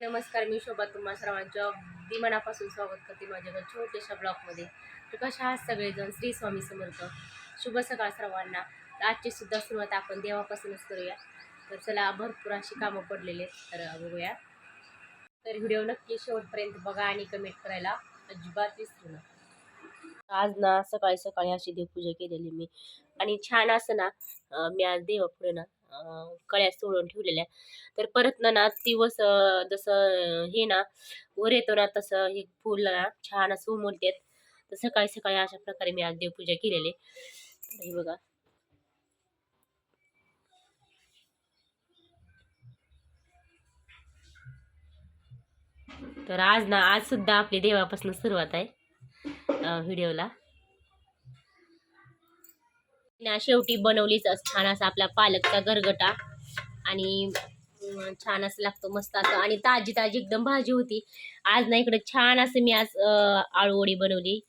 नमस्कार मी शोभा तुम्हा सर्वांच्या अगदी मनापासून स्वागत करते माझ्या छोट्याशा ब्लॉगमध्ये. तर कशा आहात सगळेजण? श्री स्वामी समर्थ. शुभ सकाळ सर्वांना. आजची सुद्धा सुरुवात आपण देवापासूनच करूया. तर चला भरपूर अशी कामं पडलेले आहेत तर बघूया. तर व्हिडिओ नक्की शेवटपर्यंत बघा आणि कमेंट करायला अजिबात विसरू नका. आज ना सकाळी सकाळी अशी देवपूजा केलेली मी. आणि छान असं ना मी आज देवापुढे ना कळ्या सोडून ठेवलेल्या. तर परत ना ना दिवस जसं हे ना वर येतो ना तसं हे फुल ना छान असं उमलतात. तर सकाळी सकाळी अशा प्रकारे मी आज देवपूजा केलेली. तर हे बघा. तर आज ना आज सुद्धा आपली देवापासून सुरुवात आहे व्हिडिओला. ना शेवटी बनवलीच असं छान असा आपला पालकचा गरगटा. आणि छान असं लागतो मस्त असं. आणि ताजी ताजी एकदम भाजी होती. आज ना इकडे छान असं मी आज आळूवडी बनवली.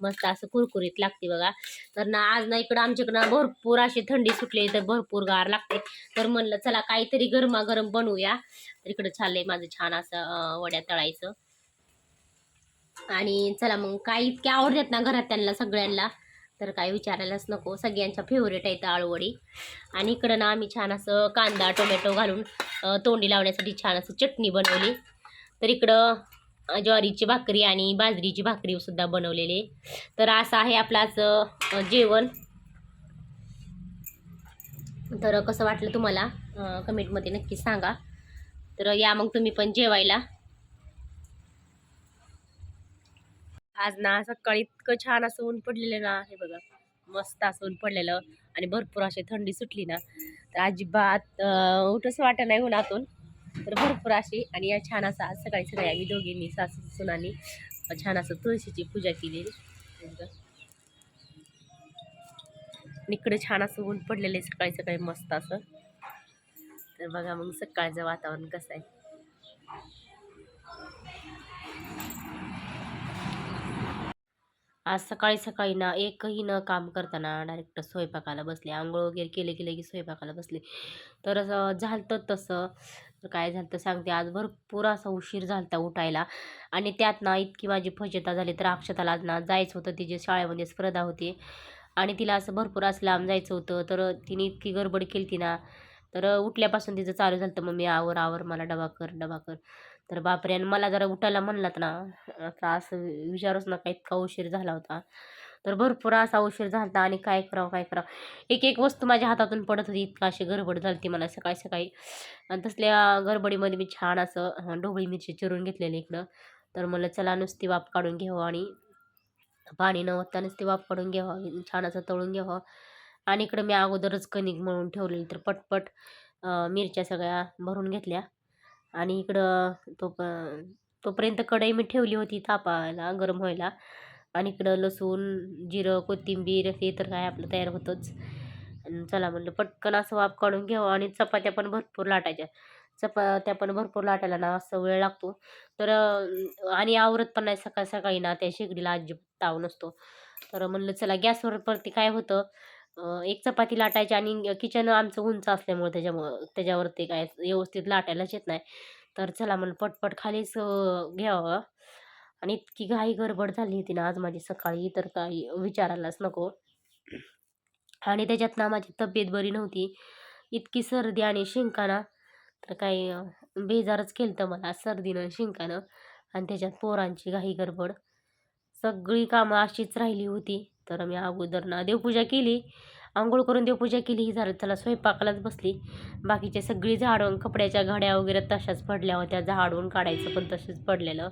मस्त असं कुरकुरीत लागते बघा. तर ना आज ना इकडं आमच्याकडं भरपूर अशी थंडी सुटली तर भरपूर गार लागते. तर म्हणलं चला काहीतरी गरमागरम बनवूया. तर इकडं चाललंय माझं छान असं वड्या तळायचं. आणि चला मग काय इतक्या आवडतात ना घरात त्यांना सगळ्यांना. तर काय विचारायलाच नको. सगळ्यांच्या फेवरेट आहेत आळूवडी. आणि इकडं ना आम्ही छान असं कांदा टोमॅटो घालून तोंडी लावण्यासाठी छान असं चटणी बनवली. तर इकडं ज्वारीची भाकरी आणि बाजरीची भाकरीसुद्धा बनवलेली. तर असं आहे आपलाच जेवण. तर कसं वाटलं तुम्हाला? कमेंटमध्ये नक्की सांगा. तर या मग तुम्ही पण जेवायला. आज ना सकाळी इतकं छान असं ऊन पडलेलं ना हे बघा. मस्त असं ऊन पडलेलं आणि भरपूर अशी थंडी सुटली ना. तर अजिबात अं, वाटत नाही उन्हातून. तर भरपूर अशी आणि या छान असं आज सकाळी सकाळी आम्ही दोघींनी सासू सुनानी छान असं तुळशीची पूजा केली. हे इकडे छान असं ऊन पडलेलं आहे सकाळी सकाळी मस्त असं. तर बघा मग सकाळचं वातावरण कसं आहे. आज सकाळी सकाळी ना एकही न काम करताना डायरेक्ट स्वयंपाकाला बसले. आंघोळ वगैरे केले की स्वयंपाकाला बसले. तर असं झालं तसं. तर काय झालं तर सांगते. आज भरपूर असा उशीर झालता उठायला. आणि त्यात ना इतकी माझी फजता झाली. तर अक्षताला आज ना जायचं होतं. तिची शाळेमध्ये स्पर्धा होती. आणि तिला असं भरपूर असं लांब जायचं होतं. तर तिने इतकी गडबड केली ती ना. तर उठल्यापासून तिचं चालू झालं तर मम्मी आवर आवर. मला डबा कर डबा कर. तर बापरे! आणि मला जरा उठायला म्हणलात ना आता असं विचारूच नका इतका उशीर झाला होता. तर भरपूर असा उशीर झाला होता आणि काय करावं काय करावं. एक एक वस्तू माझ्या हातातून पडत होती इतका अशी गडबड झाली ती मला सकाळी सकाळी. आणि तसल्या गडबडीमध्ये मी छान असं ढोबळी मिरची चिरून घेतलेली इकडं. तर मला चला नुसती वाफ काढून घ्यावं आणि पाणी न ओतता नुसती वाफ काढून घ्यावं छान असं तळून घ्यावं. आणि इकडं मी अगोदरच कणिक म्हणून ठेवलेली तर पटपट मिरच्या सगळ्या भरून घेतल्या. आणि इकडं तो तोपर्यंत कढई मी ठेवली होती तापायला गरम व्हायला. आणि इकडं लसूण जिरं कोथिंबीर हे तर काय आपलं तयार होतंच. आणि चला म्हणलं पटकन असं वाफ काढून घ्यावं आणि चपात्या पण भरपूर लाटायच्या. चपात्या पण भरपूर लाटायला ना असं वेळ लागतो. तर आणि आवरत पण नाही सकाळ सकाळी ना त्या शेगडीला अजिबात ताव नसतो. तर म्हणलं चला गॅसवर परती काय होतं? एक चपाती लाटायची आणि किचन आमचं उंच असल्यामुळे त्याच्यामुळं त्याच्यावरती काय व्यवस्थित लाटायलाच येत नाही. तर चला म्हणलं पटपट खालीच घ्यावं. आणि इतकी घाई गडबड झाली होती ना आज माझी सकाळी तर काही विचारायलाच नको. आणि त्याच्यात ना माझी तब्येत बरी नव्हती. इतकी सर्दी आणि शिंकाना तर काही बेजारच केलं तर मला सर्दीनं शिंकानं आणि त्याच्यात पोरांची घाई गडबड. सगळी कामं अशीच राहिली होती. तर मी अगोदर ना देवपूजा केली. आंघोळ करून देवपूजा केली. ही झालं त्याला स्वयंपाकालाच बसली. बाकीचे सगळी झाडून कपड्याच्या घड्या वगैरे तशाच पडल्या होत्या. झाडून काढायचं पण तसेच पडलेलं.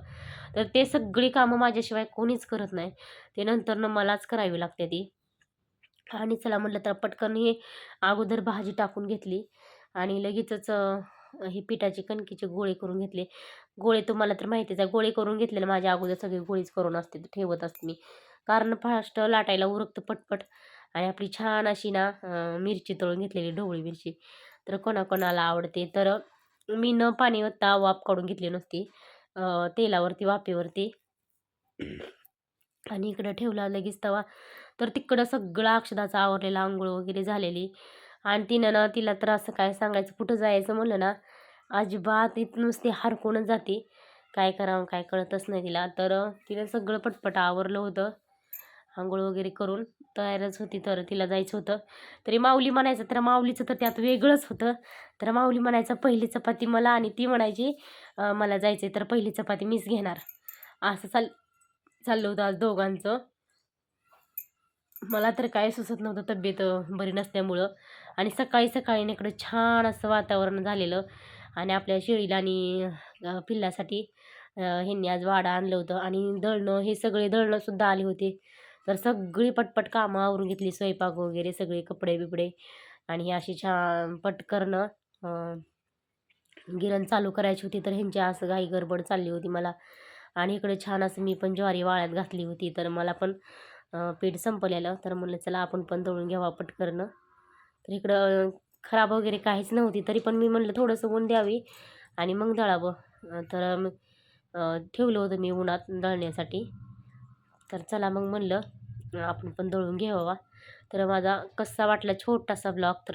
तर ते सगळी कामं माझ्याशिवाय कोणीच करत नाही. ते नंतरनं मलाच करावी लागते ती. आणि चला म्हटलं तर पटकन हे अगोदर भाजी टाकून घेतली. आणि लगेचच हे ही पिठाची कणकीचे गोळे करून घेतले. गोळे तुम्हाला तर माहितीच आहे. गोळे करून घेतलेले. माझ्या अगोदर सगळे गोळीच करून असते ठेवत असते मी. कारण फास्ट लाटायला उरकतं पटपट. आणि आपली छान अशी ना मिरची तळून घेतलेली ढोबळी मिरची. तर कोणाकोणाला आवडते तर मी न पाणी होता वाफ काढून घेतली नसती. तेलावरती वाफेवरती. आणि इकडं ठेवला लगेच तवा. तर तिकडं सगळं अक्षदाचा आवरलेला आंघोळ वगैरे झालेली. आणि तिनं ना तिला तर असं काय सांगायचं कुठं जायचं म्हणलं ना अजिबात इथं नुसती हरकूनच जाते. काय करावं काय कळतच नाही तिला. तर तिनं सगळं पटपट आवरलं होतं. आंघोळ वगैरे करून तयारच होती तर तिला जायचं होतं. तरी माऊली म्हणायचं तर माऊलीचं तर त्यात वेगळंच होतं. तर माऊली म्हणायचं पहिली चपाती मला आणि ती म्हणायची मला जायचं तर पहिली चपाती मीच घेणार. असं चाल चाललं होतं आज दोघांचं. मला तर काय सुचत नव्हतं तब्येत बरी नसल्यामुळं. आणि सकाळी सकाळी इकडं छान असं वातावरण झालेलं. आणि आपल्या शेळीला आणि पिल्लासाठी ह्यांनी आज वाडा आणलं होतं. आणि दळणं हे सगळे दळणंसुद्धा आले होते. तर सगळी पटपट कामं आवरून घेतली स्वयंपाक वगैरे सगळे कपडे बिपडे आणि हे अशी छान पटकरणं गिरण चालू करायची होती तर ह्यांची असं घाई गडबड चालली होती मला. आणि इकडे छान असं मी पण ज्वारी वाळ्यात घातली होती तर मला पण पीठ संपलेलं. तर म्हणलं चला आपण पण दळून घ्यावा पटकरणं तर इकडं खराब वगैरे काहीच नव्हती तरी पण मी म्हणलं थोडंसं ऊन द्यावी आणि मग दळावं. तर ठेवलं होतं मी उन्हात दळण्यासाठी. तर चला मग म्हणलं आपण पण दळून घ्यावा. तर माझा कसा वाटला छोटासा ब्लॉग तर